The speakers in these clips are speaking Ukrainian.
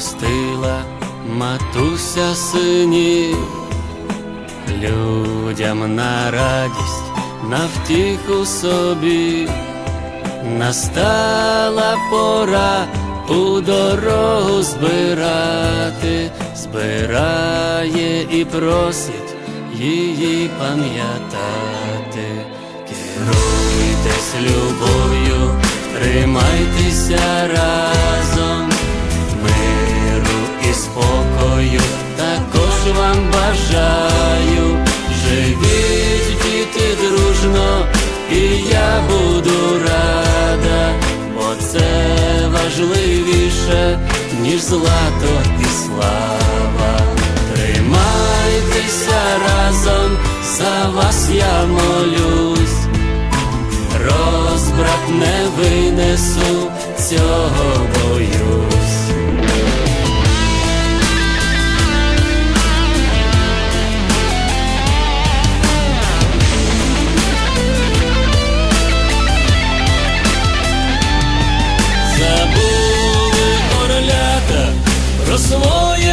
ростила матуся синів, людям на радість, на втіху собі, настала пора у дорогу збирати, збирає і просить її пам'ятати. Керуйтесь любов'ю, тримайтеся разом, і я буду рада, бо це важливіше, ніж злато і слава. Тримайтеся разом, за вас я молюсь про своє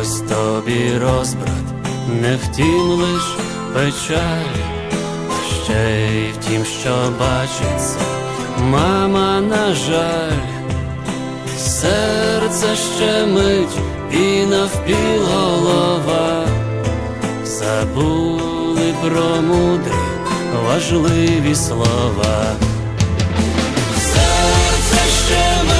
ось тобі розбрат, не втім лиш печаль, ще й в тім, що бачиться, мама, на жаль, серце щемить і навпіл голова. Забули про мудрі важливі слова. Серце щемить і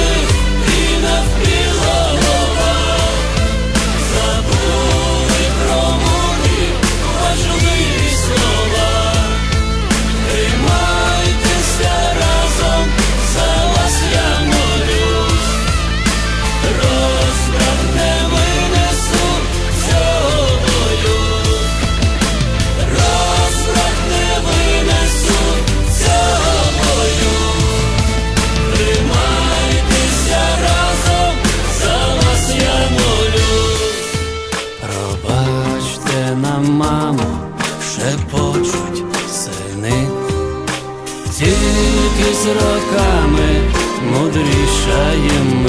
шепочуть сини, тільки з роками мудрішаємо